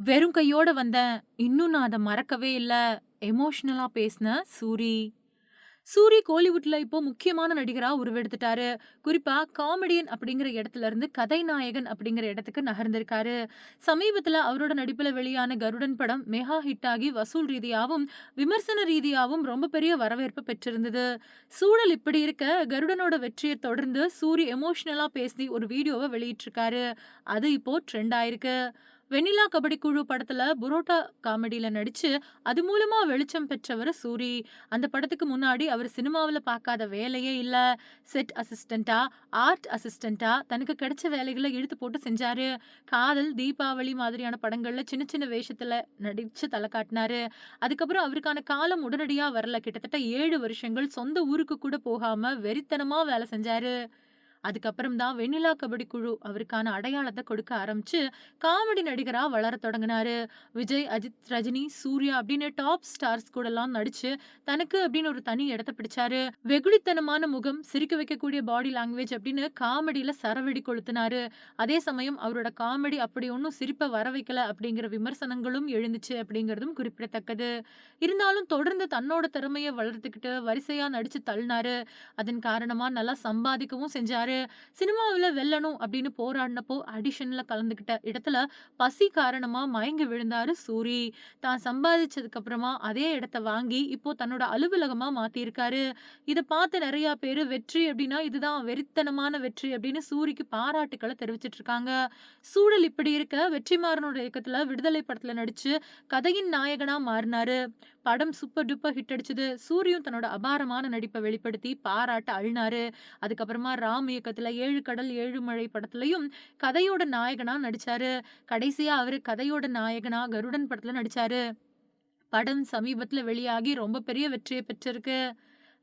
வெறும் கையோட வந்தேன். இன்னும் நான் அத மறக்கவே இல்ல. எமோஷனலா பேசின சூரி. சூரி கோலிவுட்ல இப்போ முக்கியமான நடிகரா உருவெடுத்துட்டாரு. குறிப்பா காமெடியன் அப்படிங்கிற இடத்துல இருந்து கதைநாயகன் அப்படிங்கிற இடத்துக்கு நகர்ந்திருக்காரு. சமீபத்துல அவரோட நடிப்புல வெளியான கருடன் படம் மெகா ஹிட் ஆகி வசூல் ரீதியாவும், விமர்சன ரீதியாவும் ரொம்ப பெரிய வரவேற்பு பெற்றிருந்தது. சூழல் இப்படி இருக்க, கருடனோட வெற்றியை தொடர்ந்து சூரி எமோஷனலா பேசி ஒரு வீடியோவ வெளியிட்டிருக்காரு. அது இப்போ ட்ரெண்ட் ஆயிருக்கு. வெண்ணிலா கபடி குழு படத்துல புரோட்டா காமெடில நடிச்சு, அது மூலமா வெளிச்சம் பெற்றவரு சூரி. அந்த படத்துக்கு முன்னாடி அவர் சினிமாவுல பார்க்காத வேலையே இல்ல. செட் அசிஸ்டண்டா ஆர்ட் அசிஸ்டண்டா தனக்கு கிடைச்ச வேலைகளை இழுத்து போட்டு செஞ்சாரு. காதல், தீபாவளி மாதிரியான படங்கள்ல சின்ன சின்ன வேஷத்துல நடிச்சு தலை காட்டினாரு. அதுக்கப்புறம் அவருக்கான காலம் உடனடியா வரல. கிட்டத்தட்ட ஏழு வருஷங்கள் சொந்த ஊருக்கு கூட போகாம வெறித்தனமா வேலை செஞ்சாரு. அதுக்கப்புறம் தான் வெண்ணிலா கபடி குழு அவருக்கான அடையாளத்தை கொடுக்க ஆரம்பிச்சு, காமெடி நடிகரா வளர தொடங்கினாரு விஜய், அஜித், ரஜினி, சூர்யா அப்படின்னு டாப் ஸ்டார்ஸ் கூடலாம் நடிச்சு, தனக்கு அப்படின்னு ஒரு தனி இடத்த பிடிச்சாரு. வெகுளித்தனமான முகம், சிரிக்க வைக்கக்கூடிய பாடி லாங்குவேஜ் அப்படின்னு காமெடியில சரவெடி கொளுத்துனாரு. அதே சமயம் அவரோட காமெடி அப்படி ஒன்றும் சிரிப்பை வர வைக்கல அப்படிங்கிற விமர்சனங்களும் எழுந்துச்சு அப்படிங்கிறதும் குறிப்பிடத்தக்கது. இருந்தாலும் தொடர்ந்து தன்னோட திறமையை வளர்த்துக்கிட்டு வரிசையா நடிச்சு தள்ளினாரு. அதன் காரணமா நல்லா சம்பாதிக்கவும் செஞ்சாரு. சினிமாவில் வெல்லணும் அப்படின்னு போராடினப்போ ஆடிஷனில் கலந்துக்கிட்ட இடத்துல பசி காரணமா மயங்கி விழுந்தாரு சூரி. தான் சம்பாதிச்சதுக்கு அப்புறமா அதே இடத்த வாங்கி இப்போ தன்னோட அலுவலகமா மாற்றியிருக்காரு இத பார்த்த நிறையா பேரு வெற்றி அப்படின்னா இதுதான் வெறித்தனமான வெற்றி அப்படின்னு சூரிக்கு பாராட்டுக்களை தெரிவிச்சுட்டு இருக்காங்க. சூழல் இப்படி இருக்க, வெற்றிமாறனோட இயக்கத்துல விடுதலை படத்துல நடிச்சு கதையின் நாயகனா மாறினாரு. படம் சூப்பர் டூப்பர் ஹிட் அடிச்சது. சூரியும் தன்னோட அபாரமான நடிப்பை வெளிப்படுத்தி பாராட்ட அழுனாரு அதுக்கப்புறமா ராம் இயக்கத்துல ஏழு கடல் ஏழு மழை படத்துலயும் கதையோட நாயகனா நடிச்சாரு. கடைசியா அவரு கதையோட நாயகனா கருடன் படத்துல நடிச்சாரு. படம் சமீபத்துல வெளியாகி ரொம்ப பெரிய வெற்றியை பெற்றிருக்கு.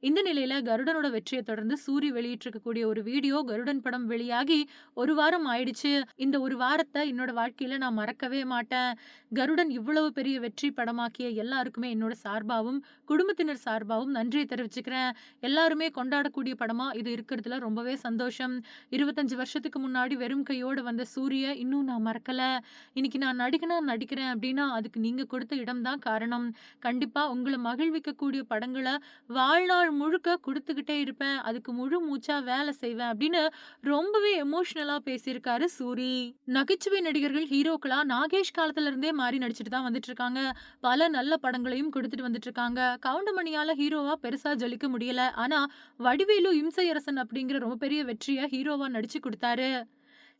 இந்த நிலையில கருடனோட வெற்றியை தொடர்ந்து சூரி வெளியிட்டிருக்கக்கூடிய ஒரு வீடியோ கருடன் படம் வெளியாகி ஒரு வாரம் ஆயிடுச்சு. இந்த ஒரு வாரத்தை என்னோட வாழ்க்கையில நான் மறக்கவே மாட்டேன். கருடன் இவ்வளவு பெரிய வெற்றி படமாக்கிய எல்லாருக்குமே என்னோட சார்பாகவும் குடும்பத்தினர் சார்பாகவும் நன்றியை தெரிவிச்சுக்கிறேன். எல்லாருமே கொண்டாடக்கூடிய படமா இது இருக்கிறதுல ரொம்பவே சந்தோஷம். 25 வருஷத்துக்கு முன்னாடி வெறும் கையோடு வந்த சூரிய இன்னும் நான் மறக்கல. இன்னைக்கு நான் நடிகனா நடிக்கிறேன் அப்படின்னா, அதுக்கு நீங்க கொடுத்த இடம் தான் காரணம். கண்டிப்பா உங்களை மகிழ்விக்கக்கூடிய படங்களை வாழ்நாள் முழுக்க கொடுத்துக்கிட்டே இருப்பேன். அதுக்கு முழு மூச்சா வேலை செய்வேன் அப்படின்னு ரொம்பவே எமோஷனலா பேசியிருக்காரு சூரி. நகைச்சுவை நடிகர்கள் ஹீரோக்களா நாகேஷ் காலத்துல இருந்தே மாறி நடிச்சுட்டு தான் வந்துட்டு இருக்காங்க. பல நல்ல படங்களையும் குடுத்துட்டு வந்துட்டு இருக்காங்க. கவுண்டமணியால ஹீரோவா பெருசா ஜொலிக்க முடியல. ஆனா வடிவேலு இம்சையரசன் அப்படிங்கிற ரொம்ப பெரிய வெற்றியை ஹீரோவா நடிச்சு கொடுத்தாரு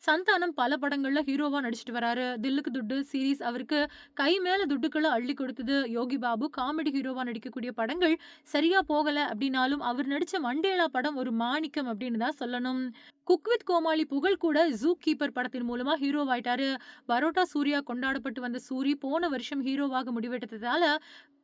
சந்தானம் பல படங்கள்ல ஹீரோவா நடிச்சிட்டு வராரு. தில்லுக்கு துட்டு சீரிஸ் அவருக்கு கை மேல துட்டுக்களை அள்ளி கொடுத்தது. யோகி பாபு காமெடி ஹீரோவா நடிக்கக்கூடிய படங்கள் சரியா போகல அப்படின்னாலும், அவர் நடிச்ச மண்டேலா படம் ஒரு மாணிக்கம் அப்படின்னு தான் சொல்லணும். குக் வித் கோமாளி புகழ் கூட ஜூ கீப்பர் படத்தின் மூலமா ஹீரோவாயிட்டாரு. பரோட்டா சூர்யா கொண்டாடப்பட்டு வந்த சூரி போன வருஷம் ஹீரோவாக முடிவெடுத்ததால,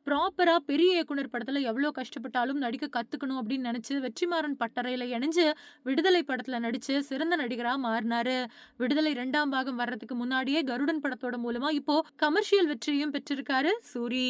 ப்ராப்பரா பெரிய இயக்குனர் படத்துல எவ்ளோ கஷ்டப்பட்டாலும் நடிக்க கத்துக்கணும் அப்படின்னு நினச்சி வெற்றிமாறன் பட்டறையில இணைஞ்சு, விடுதலை படத்துல நடிச்சு சிறந்த நடிகரா மாறினார் விடுதலை ரெண்டாம் பாகம் வர்றதுக்கு முன்னாடியே கருடன் படத்தோட மூலமா இப்போ கமர்ஷியல் வெற்றியும் பெற்றிருக்காரு சூரி.